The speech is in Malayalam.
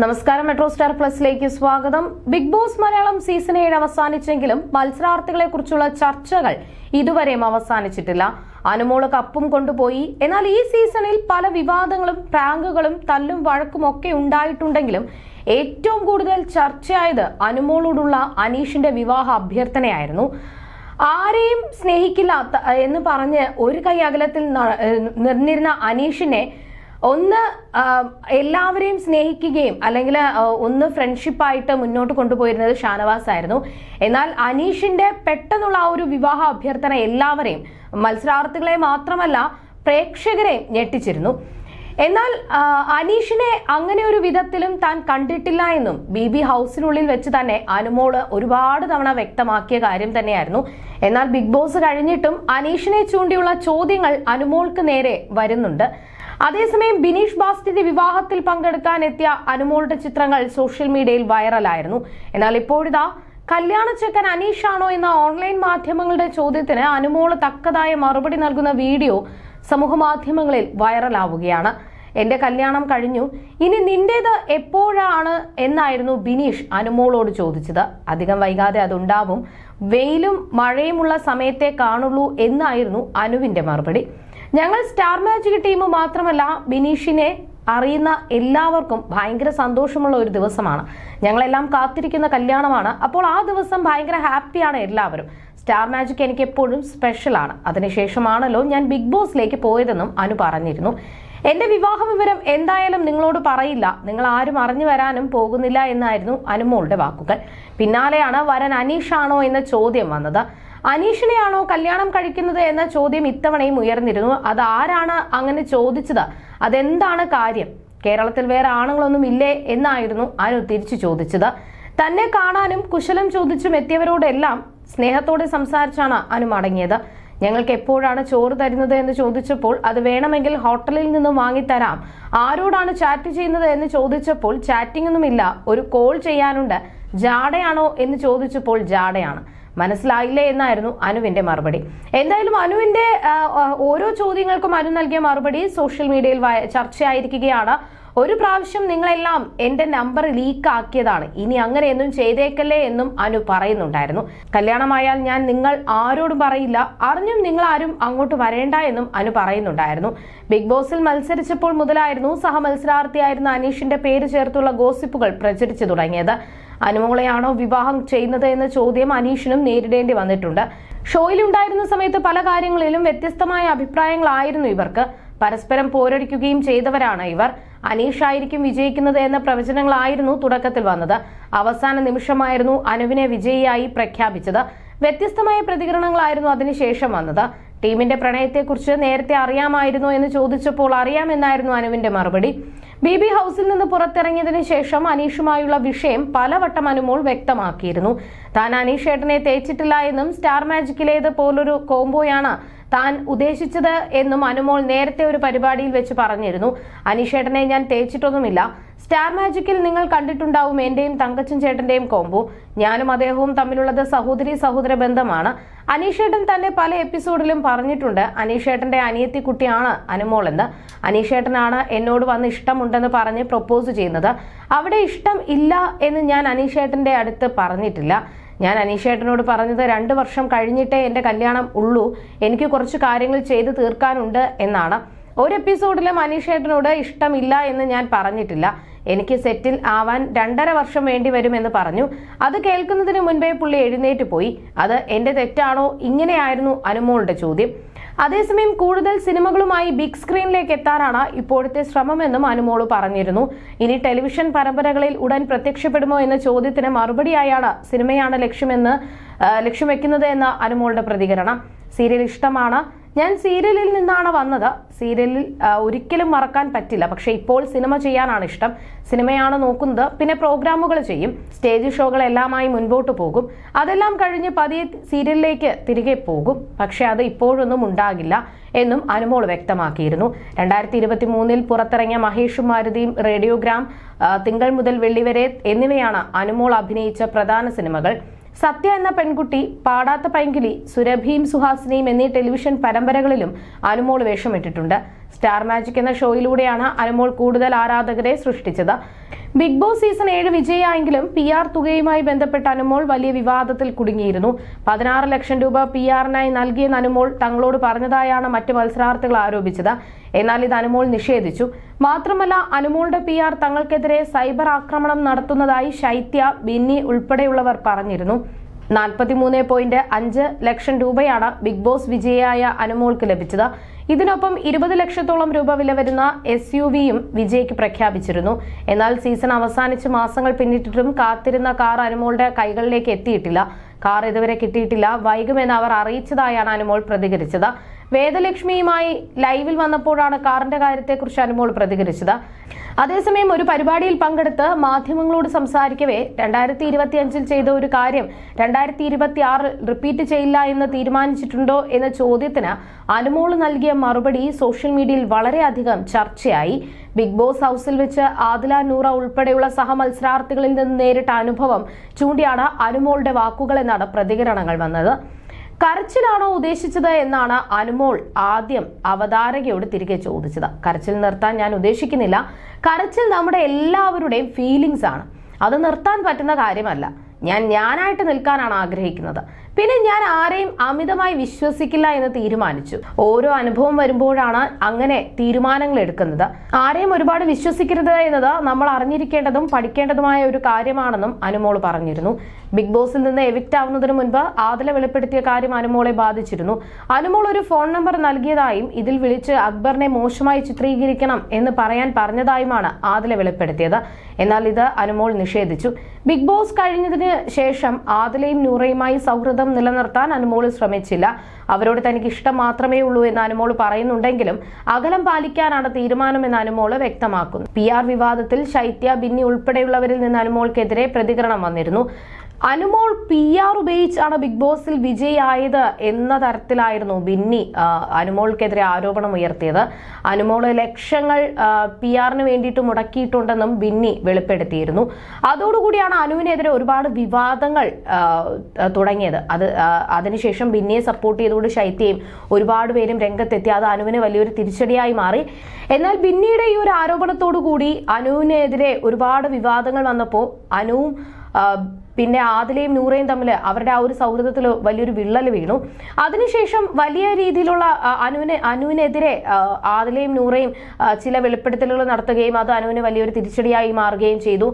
നമസ്കാരം മെട്രോ സ്റ്റാർ പ്ലസിലേക്ക് സ്വാഗതം. ബിഗ് ബോസ് മലയാളം സീസൺ ഏഴ് അവസാനിച്ചെങ്കിലും മത്സരാർത്ഥികളെ കുറിച്ചുള്ള ചർച്ചകൾ ഇതുവരെയും അവസാനിച്ചിട്ടില്ല. അനുമോൾ കപ്പും കൊണ്ടുപോയി. എന്നാൽ ഈ സീസണിൽ പല വിവാദങ്ങളും പ്രാങ്കുകളും തല്ലും വഴക്കും ഒക്കെ ഉണ്ടായിട്ടുണ്ടെങ്കിലും ഏറ്റവും കൂടുതൽ ചർച്ചയായത് അനുമോളോടുള്ള അനീഷിന്റെ വിവാഹ അഭ്യർത്ഥനയായിരുന്നു. ആരെയും സ്നേഹിക്കില്ല എന്ന് പറഞ്ഞ് ഒരു കൈ അകലത്തിൽ നിന്നിരുന്ന അനീഷിനെ ഒന്ന് എല്ലാവരെയും സ്നേഹിക്കുകയും അല്ലെങ്കിൽ ഒന്ന് ഫ്രണ്ട്ഷിപ്പായിട്ട് മുന്നോട്ട് കൊണ്ടുപോയിരുന്നത് ഷാനവാസ് ആയിരുന്നു എന്നാൽ അനീഷിന്റെ പെട്ടെന്നുള്ള ആ ഒരു വിവാഹ അഭ്യർത്ഥന എല്ലാവരെയും മത്സരാർത്ഥികളെ മാത്രമല്ല പ്രേക്ഷകരെയും ഞെട്ടിച്ചിരുന്നു. എന്നാൽ അനീഷിനെ അങ്ങനെ ഒരു വിധത്തിലും താൻ കണ്ടിട്ടില്ല എന്നും ബി ബി ഹൗസിനുള്ളിൽ വെച്ച് തന്നെ അനുമോൾ ഒരുപാട് തവണ വ്യക്തമാക്കിയ കാര്യം തന്നെയായിരുന്നു. എന്നാൽ ബിഗ് ബോസ് കഴിഞ്ഞിട്ടും അനീഷിനെ ചൂണ്ടിയുള്ള ചോദ്യങ്ങൾ അനുമോൾക്ക് നേരെ വരുന്നുണ്ട്. അതേസമയം ബിനീഷ് ബാസ്റ്റിന്റെ വിവാഹത്തിൽ പങ്കെടുക്കാൻ എത്തിയ അനുമോളുടെ ചിത്രങ്ങൾ സോഷ്യൽ മീഡിയയിൽ വൈറലായിരുന്നു. എന്നാൽ ഇപ്പോഴിതാ കല്യാണച്ചെക്കൻ അനീഷാണോ എന്ന ഓൺലൈൻ മാധ്യമങ്ങളുടെ ചോദ്യത്തിന് അനുമോൾ തക്കതായ മറുപടി നൽകുന്ന വീഡിയോ സമൂഹമാധ്യമങ്ങളിൽ വൈറലാവുകയാണ്. എന്റെ കല്യാണം കഴിഞ്ഞു. ഇനി നിന്റേത് എപ്പോഴാണ്? എന്നായിരുന്നു ബിനീഷ് അനുമോളോട് ചോദിച്ചത്. അധികം വൈകാതെ അതുണ്ടാവും. വെയിലും മഴയുമുള്ള സമയത്തെ കാണുള്ളൂ എന്നായിരുന്നു അനുവിന്റെ മറുപടി. ഞങ്ങൾ സ്റ്റാർ മാജിക് ടീം മാത്രമല്ല ബിനീഷിനെ അറിയുന്ന എല്ലാവർക്കും ഭയങ്കര സന്തോഷമുള്ള ഒരു ദിവസമാണ്. ഞങ്ങളെല്ലാം കാത്തിരിക്കുന്ന കല്യാണമാണ്. അപ്പോൾ ആ ദിവസം ഭയങ്കര ഹാപ്പിയാണ് എല്ലാവരും. സ്റ്റാർ മാജിക് എനിക്ക് എപ്പോഴും സ്പെഷ്യലാണ് അതിനുശേഷമാണല്ലോ ഞാൻ ബിഗ് ബോസിലേക്ക് പോയതെന്നും അനു പറഞ്ഞിരുന്നു. എന്റെ വിവാഹ വിവരം എന്തായാലും നിങ്ങളോട് പറയില്ല. നിങ്ങൾ ആരും അറിഞ്ഞു വരാനും പോകുന്നില്ല എന്നായിരുന്നു അനുമോളുടെ വാക്കുകൾ. പിന്നാലെയാണ് വരൻ അനീഷാണോ എന്ന ചോദ്യം വന്നത്. അനീഷിനെയാണോ കല്യാണം കഴിക്കുന്നത് എന്ന ചോദ്യം ഇത്തവണയും ഉയർന്നിരുന്നു. അത് ആരാണ് അങ്ങനെ ചോദിച്ചത്? അതെന്താണ് കാര്യം? കേരളത്തിൽ വേറെ ആണുങ്ങളൊന്നും ഇല്ലേ എന്നായിരുന്നു അനു തിരിച്ചു ചോദിച്ചത്. തന്നെ കാണാനും കുശലം ചോദിച്ചും എത്തിയവരോടെല്ലാം സ്നേഹത്തോടെ സംസാരിച്ചാണ് അനു മടങ്ങിയത്. ഞങ്ങൾക്ക് എപ്പോഴാണ് ചോറ് തരുന്നത് എന്ന് ചോദിച്ചപ്പോൾ അത് വേണമെങ്കിൽ ഹോട്ടലിൽ നിന്ന് വാങ്ങിത്തരാം. ആരോടാണ് ചാറ്റ് ചെയ്യുന്നത് എന്ന് ചോദിച്ചപ്പോൾ ചാറ്റിംഗ് ഒന്നുമില്ല ഒരു കോൾ ചെയ്യാനുണ്ട്. ജാടയാണോ എന്ന് ചോദിച്ചപ്പോൾ ജാടയാണ് മനസ്സിലായില്ലേ എന്നായിരുന്നു അനുവിന്റെ മറുപടി. എന്തായാലും അനുവിന്റെ ഓരോ ചോദ്യങ്ങൾക്കും അനു നൽകിയ മറുപടി സോഷ്യൽ മീഡിയയിൽ ചർച്ചയായിരിക്കുകയാണ്. ഒരു പ്രാവശ്യം നിങ്ങളെല്ലാം എന്റെ നമ്പർ ലീക്ക് ആക്കിയതാണ് ഇനി അങ്ങനെയൊന്നും ചെയ്തേക്കല്ലേ എന്നും അനു പറയുന്നുണ്ടായിരുന്നു. കല്യാണമായാൽ ഞാൻ നിങ്ങൾ ആരോടും പറയില്ല. അറിഞ്ഞും നിങ്ങൾ ആരും അങ്ങോട്ട് വരേണ്ട എന്നും അനു പറയുന്നുണ്ടായിരുന്നു. ബിഗ് ബോസിൽ മത്സരിച്ചപ്പോൾ മുതലായിരുന്നു സഹമത്സരാർത്ഥിയായിരുന്ന അനീഷിന്റെ പേര് ചേർത്തുള്ള ഗോസിപ്പുകൾ പ്രചരിച്ചു തുടങ്ങിയത്. അനുമോളെയാണോ വിവാഹം ചെയ്യുന്നത് എന്ന ചോദ്യം അനീഷിനും നേരിടേണ്ടി വന്നിട്ടുണ്ട്. ഷോയിലുണ്ടായിരുന്ന സമയത്ത് പല കാര്യങ്ങളിലും വ്യത്യസ്തമായ അഭിപ്രായങ്ങളായിരുന്നു ഇവർക്ക്. പരസ്പരം പോരടിക്കുകയും ചെയ്തവരാണ് ഇവർ. അനീഷ് ആയിരിക്കും വിജയിക്കുന്നത് എന്ന പ്രവചനങ്ങളായിരുന്നു തുടക്കത്തിൽ വന്നത്. അവസാന നിമിഷമായിരുന്നു അനുവിനെ വിജയിയായി പ്രഖ്യാപിച്ചത്. വ്യത്യസ്തമായ പ്രതികരണങ്ങളായിരുന്നു അതിനുശേഷം വന്നത്. ടീമിന്റെ പ്രണയത്തെക്കുറിച്ച് നേരത്തെ അറിയാമായിരുന്നു എന്ന് ചോദിച്ചപ്പോൾ അറിയാമെന്നായിരുന്നു അനുവിന്റെ മറുപടി. ബി ബി ഹൗസിൽ നിന്ന് പുറത്തിറങ്ങിയതിനു ശേഷം അനീഷുമായുള്ള വിഷയം പലവട്ടം അനുമോൾ വ്യക്തമാക്കിയിരുന്നു. താൻ അനീഷ് ഏട്ടനെ തേച്ചിട്ടില്ല എന്നും സ്റ്റാർ മാജിക്കിലേത് പോലൊരു കോംബോയാണ് താൻ ഉദ്ദേശിച്ചത് എന്നും അനുമോൾ നേരത്തെ ഒരു പരിപാടിയിൽ വെച്ച് പറഞ്ഞിരുന്നു. അനീഷേട്ടനെ ഞാൻ തേച്ചിട്ടൊന്നുമില്ല. സ്റ്റാർ മാജിക്കിൽ നിങ്ങൾ കണ്ടിട്ടുണ്ടാവും എന്റെയും തങ്കച്ചൻ ചേട്ടന്റെയും കോംബോ. ഞാനും അദ്ദേഹവും തമ്മിലുള്ളത് സഹോദരി സഹോദര ബന്ധമാണ്. അനീഷേട്ടൻ തന്നെ പല എപ്പിസോഡിലും പറഞ്ഞിട്ടുണ്ട് അനീഷേട്ടന്റെ അനിയത്തി കുട്ടിയാണ് അനുമോൾ എന്ന് അനീഷേട്ടനാണ് എന്നോട് വന്ന് ഇഷ്ടമുണ്ടെന്ന് പറഞ്ഞ് പ്രൊപ്പോസ് ചെയ്യുന്നത്. അവിടെ ഇഷ്ടം ഇല്ല എന്ന് ഞാൻ അനീഷേട്ടന്റെ അടുത്ത് പറഞ്ഞിട്ടില്ല. ഞാൻ അനീഷേട്ടനോട് പറഞ്ഞത് രണ്ട് വർഷം കഴിഞ്ഞിട്ടേ എന്റെ കല്യാണം ഉള്ളൂ. എനിക്ക് കുറച്ച് കാര്യങ്ങൾ ചെയ്ത് തീർക്കാനുണ്ട് എന്നാണ്. ഒരു എപ്പിസോഡിലും അനീഷേട്ടനോട് ഇഷ്ടമില്ല എന്ന് ഞാൻ പറഞ്ഞിട്ടില്ല. എനിക്ക് സെറ്റിൽ ആവാൻ രണ്ടര വർഷം വേണ്ടി വരുമെന്ന് പറഞ്ഞു. അത് കേൾക്കുന്നതിന് മുൻപേ പുള്ളി എഴുന്നേറ്റ് പോയി. അത് എന്റെ തെറ്റാണോ? ഇങ്ങനെയായിരുന്നു അനുമോളുടെ ചോദ്യം. അതേസമയം കൂടുതൽ സിനിമകളുമായി ബിഗ് സ്ക്രീനിലേക്ക് എത്താനാണ് ഇപ്പോഴത്തെ ശ്രമമെന്നും അനുമോൾ പറഞ്ഞിരുന്നു. ഇനി ടെലിവിഷൻ പരമ്പരകളിൽ ഉടൻ പ്രത്യക്ഷപ്പെടുമോ എന്ന ചോദ്യത്തിന് മറുപടിയായാണ് സിനിമയാണ് ലക്ഷ്യമെന്ന് ലക്ഷ്യം വെക്കുന്നത് എന്ന അനുമോളുടെ പ്രതികരണം. സീരിയൽ ഇഷ്ടമാണ്. ഞാൻ സീരിയലിൽ നിന്നാണ് വന്നത്. സീരിയലിൽ ഒരിക്കലും മറക്കാൻ പറ്റില്ല. പക്ഷേ ഇപ്പോൾ സിനിമ ചെയ്യാനാണ് ഇഷ്ടം. സിനിമയാണ് നോക്കുന്നത്. പിന്നെ പ്രോഗ്രാമുകൾ ചെയ്യും. സ്റ്റേജ് ഷോകളെല്ലാമായി മുൻപോട്ട് പോകും. അതെല്ലാം കഴിഞ്ഞ് പതിയെ സീരിയലിലേക്ക് തിരികെ പോകും. പക്ഷേ അത് ഇപ്പോഴൊന്നും ഉണ്ടാകില്ല എന്നും അനുമോൾ വ്യക്തമാക്കിയിരുന്നു. രണ്ടായിരത്തി ഇരുപത്തി മൂന്നിൽ പുറത്തിറങ്ങിയ മഹേഷും മാരുതിയും റേഡിയോഗ്രാം തിങ്കൾ മുതൽ വെള്ളി വരെ എന്നിവയാണ് അനുമോൾ അഭിനയിച്ച പ്രധാന സിനിമകൾ. സത്യ എന്ന പെൺകുട്ടി പാടാത്ത പൈങ്കിളി സുരഭിയും സുഹാസിനിയും എന്നീ ടെലിവിഷൻ പരമ്പരകളിലും അനുമോൾ വേഷമിട്ടിട്ടുണ്ട്. സ്റ്റാർ മാജിക് എന്ന ഷോയിലൂടെയാണ് അനുമോൾ കൂടുതൽ ആരാധകരെ സൃഷ്ടിച്ചത്. ബിഗ് ബോസ് സീസൺ ഏഴ് വിജയായെങ്കിലും പി ആർ തുകയുമായി ബന്ധപ്പെട്ട അനുമോൾ വലിയ വിവാദത്തിൽ കുടുങ്ങിയിരുന്നു. പതിനാറ് ലക്ഷം രൂപ പി ആറിനായി നൽകിയെന്ന് അനുമോൾ തങ്ങളോട് പറഞ്ഞതായാണ് മറ്റ് മത്സരാർത്ഥികൾ ആരോപിച്ചത്. എന്നാൽ ഇത് അനുമോൾ നിഷേധിച്ചു. മാത്രമല്ല അനുമോളുടെ പി ആർ തങ്ങൾക്കെതിരെ സൈബർ ആക്രമണം നടത്തുന്നതായി ശൈത്യ ബിന്നി ഉൾപ്പെടെയുള്ളവർ പറഞ്ഞിരുന്നു. നാൽപ്പത്തിമൂന്ന് പോയിന്റ് അഞ്ച് ലക്ഷം രൂപയാണ് ബിഗ് ബോസ് വിജയിയായ അനുമോൾക്ക് ലഭിച്ചത്. ഇതിനൊപ്പം ഇരുപത് ലക്ഷത്തോളം രൂപ വില വരുന്ന എസ് യു വിയും വിജയ്ക്ക് പ്രഖ്യാപിച്ചിരുന്നു. എന്നാൽ സീസൺ അവസാനിച്ച് മാസങ്ങൾ പിന്നിട്ടിട്ടും കാത്തിരുന്ന കാർ അനുമോളുടെ കൈകളിലേക്ക് എത്തിയിട്ടില്ല. കാർ ഇതുവരെ കിട്ടിയിട്ടില്ല. വൈകുമെന്ന് അവർ അറിയിച്ചതായാണ് അനുമോൾ പ്രതികരിച്ചത്. വേദലക്ഷ്മിയുമായി ലൈവിൽ വന്നപ്പോഴാണ് കാറിന്റെ കാര്യത്തെക്കുറിച്ച് അനുമോൾ പ്രതികരിച്ചത്. അതേസമയം ഒരു പരിപാടിയിൽ പങ്കെടുത്ത് മാധ്യമങ്ങളോട് സംസാരിക്കവേ രണ്ടായിരത്തി ഇരുപത്തി അഞ്ചിൽ ചെയ്ത ഒരു കാര്യം രണ്ടായിരത്തി ഇരുപത്തി ആറിൽ റിപ്പീറ്റ് ചെയ്യില്ല എന്ന് തീരുമാനിച്ചിട്ടുണ്ടോ എന്ന ചോദ്യത്തിന് അനുമോൾ നൽകിയ മറുപടി സോഷ്യൽ മീഡിയയിൽ വളരെയധികം ചർച്ചയായി. ബിഗ് ബോസ് ഹൗസിൽ വെച്ച് ആദില നൂറ ഉൾപ്പെടെയുള്ള സഹമത്സരാർത്ഥികളിൽ നിന്ന് നേരിട്ട അനുഭവം ചൂണ്ടിയാണ് അനുമോളുടെ വാക്കുകളെന്നാണ് പ്രതികരണങ്ങൾ വന്നത്. കരച്ചിലാണോ ഉദ്ദേശിച്ചത് എന്നാണ് അനുമോൾ ആദ്യം അവതാരകയോട് തിരികെ ചോദിച്ചത്. കരച്ചിൽ നിർത്താൻ ഞാൻ ഉദ്ദേശിക്കുന്നില്ല. കരച്ചിൽ നമ്മുടെ എല്ലാവരുടെയും ഫീലിങ്സ് ആണ്. അത് നിർത്താൻ പറ്റുന്ന കാര്യമല്ല. ഞാൻ ഞാനായിട്ട് നിൽക്കാനാണ് ആഗ്രഹിക്കുന്നത്. പിന്നെ ഞാൻ ആരെയും അമിതമായി വിശ്വസിക്കില്ല എന്ന് തീരുമാനിച്ചു. ഓരോ അനുഭവം വരുമ്പോഴാണ് അങ്ങനെ തീരുമാനങ്ങൾ എടുക്കുന്നത്. ആരെയും ഒരുപാട് വിശ്വസിക്കരുത് എന്നത് നമ്മൾ അറിഞ്ഞിരിക്കേണ്ടതും പഠിക്കേണ്ടതുമായ ഒരു കാര്യമാണെന്നും അനുമോൾ പറഞ്ഞിരുന്നു. ബിഗ് ബോസിൽ നിന്ന് എവിക്റ്റ് ആവുന്നതിന് മുൻപ് ആദല വെളിപ്പെടുത്തിയ കാര്യം അനുമോളെ ബാധിച്ചിരുന്നു. അനുമോൾ ഒരു ഫോൺ നമ്പർ നൽകിയതായും ഇതിൽ വിളിച്ച് അക്ബറിനെ മോശമായി ചിത്രീകരിക്കണം എന്ന് പറയാൻ പറഞ്ഞതായുമാണ് ആദല വെളിപ്പെടുത്തിയത്. എന്നാൽ ഇത് അനുമോൾ നിഷേധിച്ചു. ബിഗ് ബോസ് കഴിഞ്ഞതിന് ശേഷം ആദിലയും നൂറയുമായി സൗഹൃദം നിലനിർത്താൻ അനുമോൾ ശ്രമിച്ചില്ല. അവരോട് തനിക്ക് ഇഷ്ടം മാത്രമേ ഉള്ളൂ എന്ന് അനുമോൾ പറയുന്നുണ്ടെങ്കിലും അകലം പാലിക്കാനാണ് തീരുമാനമെന്ന് അനുമോൾ വ്യക്തമാക്കുന്നു. പി ആർ വിവാദത്തിൽ ശൈത്യ ബിന്നി ഉൾപ്പെടെയുള്ളവരിൽ നിന്ന് അനുമോൾക്കെതിരെ പ്രതികരണം വന്നിരുന്നു. അനുമോൾ പി ആർ ഉപയോഗിച്ചാണ് ബിഗ് ബോസിൽ വിജയിയായത് എന്ന തരത്തിലായിരുന്നു ബിന്നി അനുമോൾക്കെതിരെ ആരോപണം ഉയർത്തിയത്. അനുമോൾ ലക്ഷങ്ങൾ പി ആറിന് വേണ്ടിയിട്ട് മുടക്കിയിട്ടുണ്ടെന്നും ബിന്നി വെളിപ്പെടുത്തിയിരുന്നു. അതോടുകൂടിയാണ് അനുവിനെതിരെ ഒരുപാട് വിവാദങ്ങൾ തുടങ്ങിയത്. അത് അതിനുശേഷം ബിന്നിയെ സപ്പോർട്ട് ചെയ്തുകൊണ്ട് ശൈത്യയും ഒരുപാട് പേരും രംഗത്തെത്തി. അത് അനുവിന് വലിയൊരു തിരിച്ചടിയായി മാറി. എന്നാൽ ബിന്നിയുടെ ഈ ഒരു ആരോപണത്തോടു കൂടി അനുവിനെതിരെ ഒരുപാട് വിവാദങ്ങൾ വന്നപ്പോൾ അനുവും പിന്നെ ആദിലയും നൂറയും തമ്മിൽ അവരുടെ ആ ഒരു സൗഹൃദത്തിൽ വലിയൊരു വിള്ളൽ വീണു. അതിനുശേഷം വലിയ രീതിയിലുള്ള അനുവിന് അനുവിനെതിരെ ആദിലയും നൂറയും ചില വെളിപ്പെടുത്തലുകൾ നടത്തുകയും അത് അനുവിന് വലിയൊരു തിരിച്ചടിയായി മാറുകയും ചെയ്തു.